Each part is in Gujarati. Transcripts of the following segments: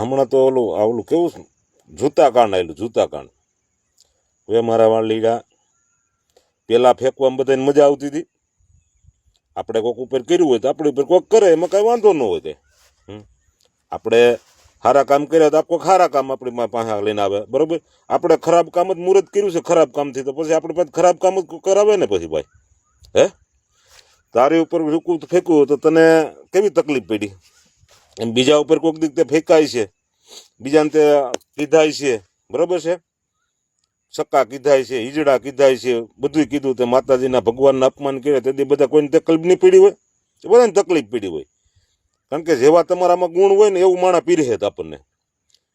હમણાં તો ઓલું ઓલું કેવું? જૂતા કાંડ આવેલું જૂતા કાંડ. હવે મારા વાલીડા પેલા ફેંકવામાં બધાને મજા આવતી હતી. આપણે કોક ઉપર કર્યું હોય તો આપણી ઉપર કોક કરે, એમાં કાંઈ વાંધો ન હોય તે. આપણે સારા કામ કર્યા તો કોઈક સારા કામ આપણી પાસે લઈને આવે. બરાબર? આપણે ખરાબ કામ જ મુહૂર્ત કર્યું છે, ખરાબ કામથી. તો પછી આપણી પાસે ખરાબ કામ જ કરાવે ને પછી ભાઈ? હે? તારી ઉપર રૂકું ફેંકવું તો તને કેવી તકલીફ પડી? એમ બીજા ઉપર કોઈક દીક તે ફેંકાય છે. બીજાને તે કીધાય છે. બરાબર છે? સક્કા કીધાય છે, હિજડા કીધાય છે બધું કીધું તે માતાજીના ભગવાનના અપમાન કરે તેથી બધા કોઈને તકલીફ નહીં પીડી હોય? તો બધાને તકલીફ પીડી હોય. કારણ કે જેવા તમારામાં ગુણ હોય ને એવું માણા પીરે હેત આપણને.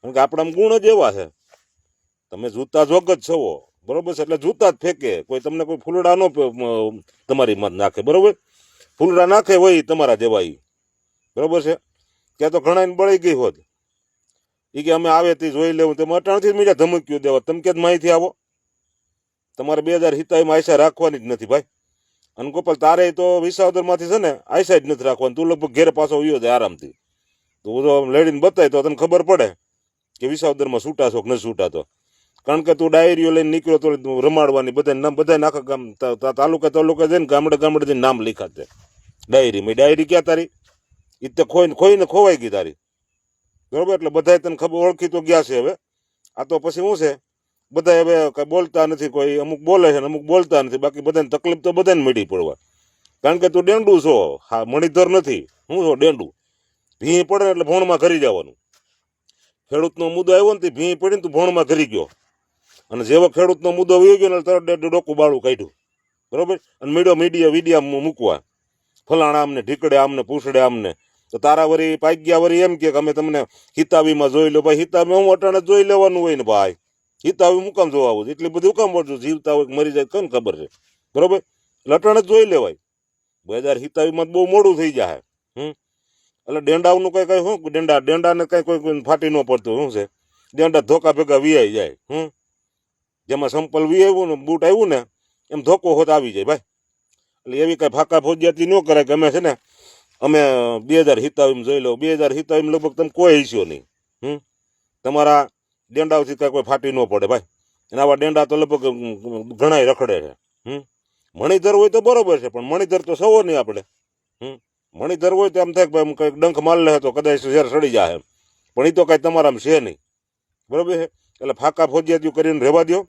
કારણ કે આપણામાં ગુણ જ એવા છે. તમે જૂતા જોગ જ છો. બરોબર છે? એટલે જૂતા જ ફેંકે. કોઈ તમને કોઈ ફૂલડા નો તમારી મત નાખે. બરોબર? ફૂલડા નાખે હોય તમારા જેવા એ બરોબર છે? ત્યાં તો ઘણા બળી ગઈ હોત. એ કે અમે આવે તે જોઈ લેવું. તેમ અટાણથી જ મીડિયા ધમકીઓ દેવા. તમે ક્યાં માહિતી આવો તમારે બે હજાર હિતાઈમાં આયસા રાખવાની જ નથી ભાઈ. અને ગોપાલ, તારે તો વિસાવદરમાંથી છે ને આયસા જ નથી રાખવાની. તું લગભગ ઘેર પાછો વયો જાય આરામથી. તું તો લડીને બતાય તો તને ખબર પડે કે વિસાવદરમાં છૂટા છો કે નથી છૂટાતો કારણ કે તું ડાયરીઓ લઈને નીકળ્યો તો રમાડવાની બધાને નામ બધાને આખા ગામ તાલુકા તાલુકા જઈને ગામડે ગામડે જઈને નામ લખાતે ડાયરીમાં. ડાયરી ક્યાં તારી? એ તો ખોઈને ખોઈને ખોવાઈ ગઈ તારી. બરોબર? એટલે બધાય તને ખબર ઓળખી તો ગયા છે હવે. આ તો પછી શું છે? બધા હવે કાંઈ બોલતા નથી કોઈ. અમુક બોલે છે ને અમુક બોલતા નથી. બાકી બધાને તકલીફ તો બધાને મળી પડવા કારણ કે તું ડેંડું છો. હા, મણિધર નથી. હું છો ડેંડું. ભીં પડે એટલે ભોણમાં ઘરી જવાનું. ખેડૂતનો મુદ્દો આવ્યો ને તે ભીં પડીને તું ભોણમાં ઘરી ગયો. અને જેવો ખેડૂતનો મુદ્દો આવી ગયો ને તરત ડોકું બાળું કાઢ્યું. બરોબર? અને મીડિયો મીડિયા વિડીયા મૂકવા. ફલાણા આમને ઢીકડે, આમને પૂછડે, આમને. તો તારા વરી પાગ્યા વરી એમ કે અમે તમને હિતાવીમાં જોઈ લો. ભાઈ હિતાવી હું અટાણે જોઈ લેવાનું હોય ને ભાઈ? હિતાવી મુકામ જોવા આવું? એટલી બધી હુકામ પડતું જીવતા હોય મરી જાય કોને ખબર છે? બરોબર? એટલે અટાણે જ જોઈ લેવાય. બે હજાર હિતાવીમાં બહુ મોડું થઈ જાય હમ? એટલે ડેંડાનું કઈ કઈ શું? ડેંડા, ડેંડાને કોઈ કોઈ ફાટી ન પડતું, શું છે? ડેંડા ધોકા ભેગા વિયાઈ જાય. હમ? જેમાં સંપલ વિયાવ્યું ને, બૂટ આવ્યું ને, એમ ધોકો હોત આવી જાય, ભાઈ. એટલે એવી કંઈ ફાકા ફોજિયાતી ન કરે કે અમે છે ને, અમે બે હજાર હિતાવીમ જોઈ લો બે હજાર હિતાવીમ લગભગ તમે કોઈ હિસ્યો નહીં. હમ? તમારા ડેંડાઓથી કાંઈ કોઈ ફાટી ન પડે ભાઈ. અને આવા ડેંડા તો લગભગ ઘણાય રખડે છે. હમ? મણિધર હોય તો બરોબર છે, પણ મણિધર તો સવો નહીં આપણે. હમ? મણિધર હોય તો એમ થાય કે કંઈક ડંખ માલ લે તો કદાચ ઝેર સડી જાય એમ. પણ એ તો કાંઈ તમારામાં છે નહીં. બરોબર છે? એટલે ફાકા ફોજિયાતીઓ કરીને રહેવા દો